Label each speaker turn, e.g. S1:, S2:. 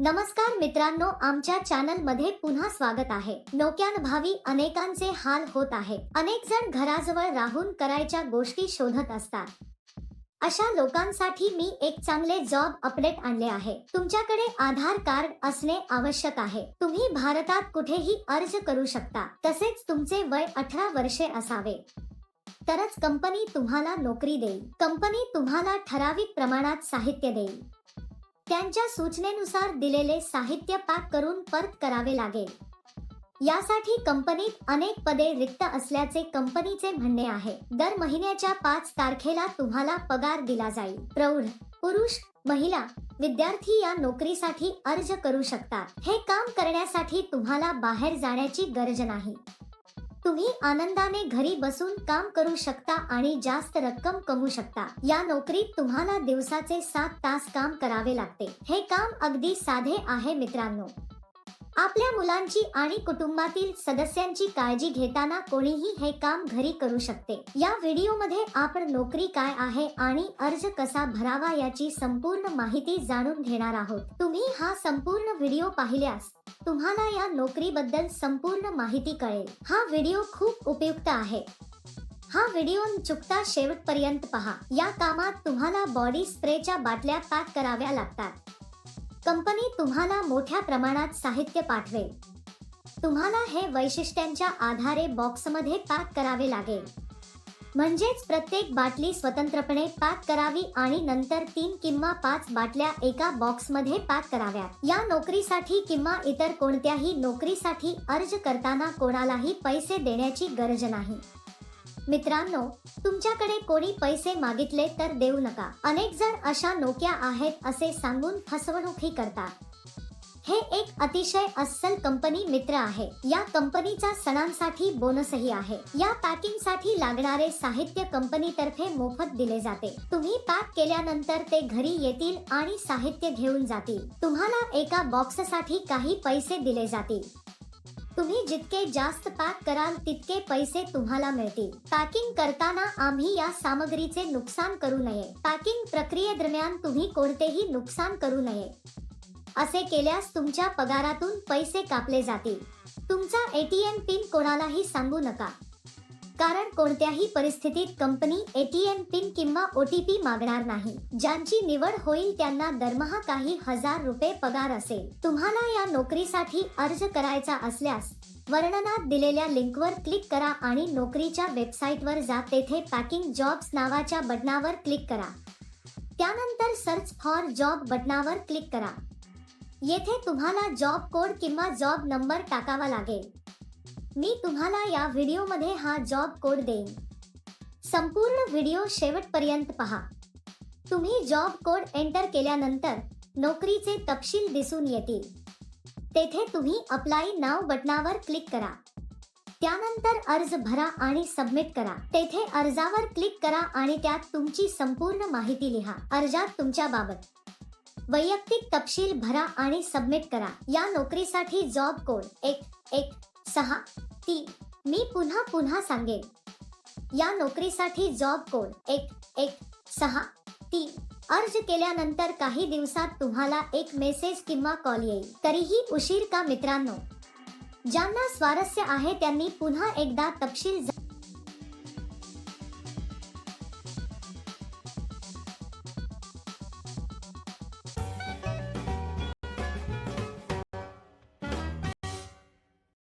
S1: नमस्कार मित्रांनो आमच्या चॅनलमध्ये पुन्हा स्वागत आहे. नोक्यानभावी अनेकांचे हाल होत आहे. अनेक जण घराजवळ राहून करायच्या गोष्टी शोधत असतात. अशा लोकांसाठी मी एक चांगले जॉब अपडेट आणले आहे. तुमच्याकडे आधार कार्ड असणे आवश्यक आहे. तुम्ही भारतात कुठेही अर्ज करू शकता. तसेच तुमचे वय अठरा वर्षे असावे. तरच कंपनी तुम्हाला नोकरी देईल. कंपनी तुम्हाला ठराविक प्रमाणात साहित्य देईल. त्यांच्या सूचनेनुसार दिलेले साहित्य पॅक करून परत करावे लागेल. यासाठी कंपनीत अनेक पदे रिक्त असल्याचे कंपनीचे म्हणणे आहे. दर महिन्याच्या पाच तारखेला तुम्हाला पगार दिला जाईल. प्रौढ पुरुष महिला विद्यार्थी या नोकरीसाठी अर्ज करू शकतात. हे काम करण्यासाठी तुम्हाला बाहेर जाण्याची गरज नाही. तुम्ही आनंदाने घरी बसून काम करू शकता आणि जास्त रक्कम कमवू शकता. या नोकरीत तुम्हाला दिवसाचे सात तास काम करावे लागते. हे काम अगदी साधे आहे मित्रांनो. आपल्या मुलांची आणि कुटुंबातील सदस्यांची काळजी घेताना कोणीही हे काम घरी करू शकते. या व्हिडिओमध्ये आपण नोकरी काय आहे आणि अर्ज कसा भरावा याची संपूर्ण माहिती जाणून घेणार आहोत. तुम्ही हा संपूर्ण व्हिडिओ पाहिल्यास तुम्हाला या नोकरीबद्दल संपूर्ण माहिती कळेल. हा व्हिडिओ खूप उपयुक्त आहे. हा व्हिडिओ चुकता शेवटपर्यंत पहा. या कामात तुम्हाला बॉडी स्प्रेच्या बाटल्या पॅक कराव्या लागतात. कंपनी तुम्हाला मोठ्या प्रमाणात साहित्य पाठवेल. तुम्हाला हे वैशिष्ट्यांच्या आधारे बॉक्समध्ये पॅक करावे लागेल. म्हणजेच प्रत्येक बाटली स्वतंत्रपणे पॅक करावी आणि नंतर तीन किंवा पाच बाटल्या एका बॉक्समध्ये पॅक कराव्यात. या नोकरीसाठी किंवा इतर कोणत्याही नोकरीसाठी अर्ज करताना कोणालाही पैसे देण्याची गरज नाही. मित्रांनो तुमच्याकडे कोणी पैसे मागितले तर देऊ नका. अनेक जण अशा नोक्या आहेत असे सांगून फसवणूकही करतात. हे एक अतिशय अस्सल कंपनी मित्र आहे. या कंपनीचा सणांसाठी बोनसही आहे. या पॅकिंगसाठी लागणारे साहित्य कंपनीतर्फे मोफत दिले जाते. तुम्ही पॅक केल्यानंतर ते घरी येतील आणि साहित्य घेऊन जातील. तुम्हाला एका बॉक्ससाठी काही पैसे दिले जातील. तुम्ही जितके जास्त पॅक कराल तितके पैसे तुम्हाला मिळतील. पॅकिंग करताना आम्ही या सामग्रीचे नुकसान करू नये. पॅकिंग प्रक्रियेदरम्यान तुम्ही कोणतेही नुकसान करू नये. असे केल्यास तुमच्या पगारातून पैसे कापले जातील. तुमचा एटीएम पिन कोणालाही सांगू नका. कारण कोणत्याही परिस्थितीत कंपनी एटीएम पिन किंवा ओटीपी मागणार नाही. ज्यांची निवड होईल त्यांना दरमहा काही हजार रुपये पगार असेल. तुम्हाला या नोकरीसाठी अर्ज करायचा असल्यास वर्णनात दिलेल्या लिंकवर क्लिक करा आणि नोकरीच्या वेबसाईटवर जा. तेथे पॅकिंग जॉब्स नावाच्या बटनावर क्लिक करा. त्यानंतर सर्च फॉर जॉब बटनावर क्लिक करा. येथे तुम्हाला जॉब कोड किंवा जॉब नंबर टाकावा लागेल. मी तुम्हाला या व्हिडिओमध्ये हा जॉब कोड देईन. संपूर्ण व्हिडिओ शेवटपर्यंत पहा. तुम्ही जॉब कोड एंटर केल्यानंतर नोकरीचे तपशील दिसून येतील. तेथे तुम्ही अप्लाय नाव बटनावर क्लिक करा. त्यानंतर अर्ज भरा आणि सबमिट करा. तेथे अर्जावर क्लिक करा आणि त्यात तुमची संपूर्ण माहिती लिहा. अर्जात तुमच्या बाबत वैयक्तिक तपशील भरा आणि सबमिट करा. या नोकरीसाठी जॉब कोड एक एक सहा. तीन. मी पुन्हा पुन्हा सांगेन. या नोकरीसाठी जॉब कोड एक एक सहा. तीन. अर्ज केल्यानंतर काही दिवसात तुम्हाला एक मेसेज किंवा कॉल येईल. तरीही उशीर का मित्रांनो? ज्यांना स्वारस्य आहे त्यांनी पुन्हा एकदा तपशील